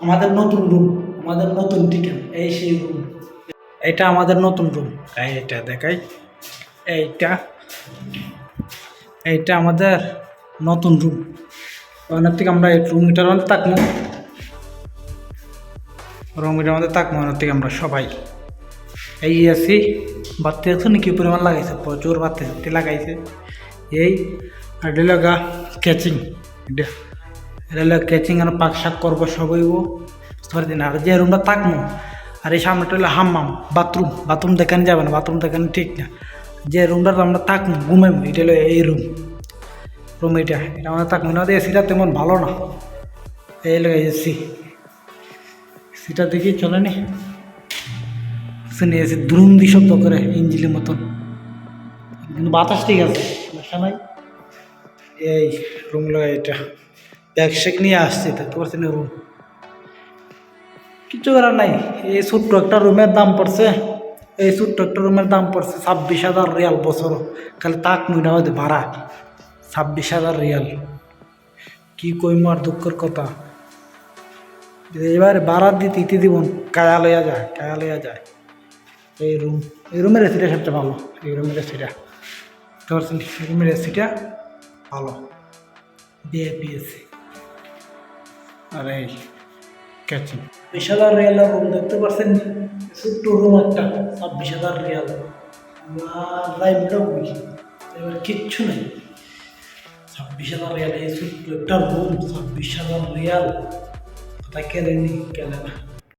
আমাদের নতুন রুম আমাদের নতুন টিকেন এই সেই রুম এটা আমাদের নতুন রুম এইটা দেখাই। এইটা এইটা আমাদের নতুন রুম ওখানের থেকে আমরা এই রুমটার মধ্যে থাকব। রুমটার মধ্যে থাকব, ওখানের থেকে আমরা সবাই। এই এসি বাতি আছে নাকি? পরিমাণ লাগাইছে, প্রচুর বাতি লাগাইছে। এই, আর লাগা ক্যাচিং এটা ক্যাচিং আর পাক শাক করব সব হইব বুঝতে না আর যে রুমটা থাকব আর এই সামনেটা হলো হাম্মাম বাথরুম বাথরুম দেখানো যাবে না বাথরুম দেখানো ঠিক না। যে রুমটাতে আমরা থাকব ঘুমাইবো এটা হলো এই রুম রুম এটা এটা আমরা থাকব না এসিটা তেমন ভালো না। এই হলো এসি এসিটা দেখি চলে নি। শুনে এসে দ্রুন্দি শব্দ করে ইঞ্জিনের মতন। কিন্তু বাতাস ঠিক আছে, সমস্যা নাই। এই রুম লাগা এটা। ব্যাগ শেক নিয়ে আসছে দেখতে পাচ্ছি না রুম কিছু করার নাই, এই ছোট্ট একটা রুমের দাম পড়ছে, এই ছোট্ট একটা রুমের দাম পড়ছে ছাব্বিশ হাজার রিয়াল বছর। খালি তাক মহিনা হতে ভাড়া, ছাব্বিশ হাজার রিয়াল। কি কইম আর দুঃখের কথা। এবার ভাড়া দিতে দিতে দিব কায়া লইয়া যায়, কায়া লইয়া যায়। এই রুম এই রুমের এসিটা সবচেয়ে ভালো, এই রুমের এসিটা বুঝতে পারছেন এই রুমের এসিটা ভালো। বিএপি এসি আর এই ক্যাচিং বিশ হাজার রিয়াল রুম দেখতে পাচ্ছেন ছোট্ট রুম একটা, ছাব্বিশ হাজার রিয়াল। লাইফটা বুঝি। এবার কিচ্ছু নেই। ছাব্বিশ হাজার রিয়াল, এই ছোট্ট একটা রুম ছাব্বিশ হাজার রিয়াল। কেনে নি কেনে না।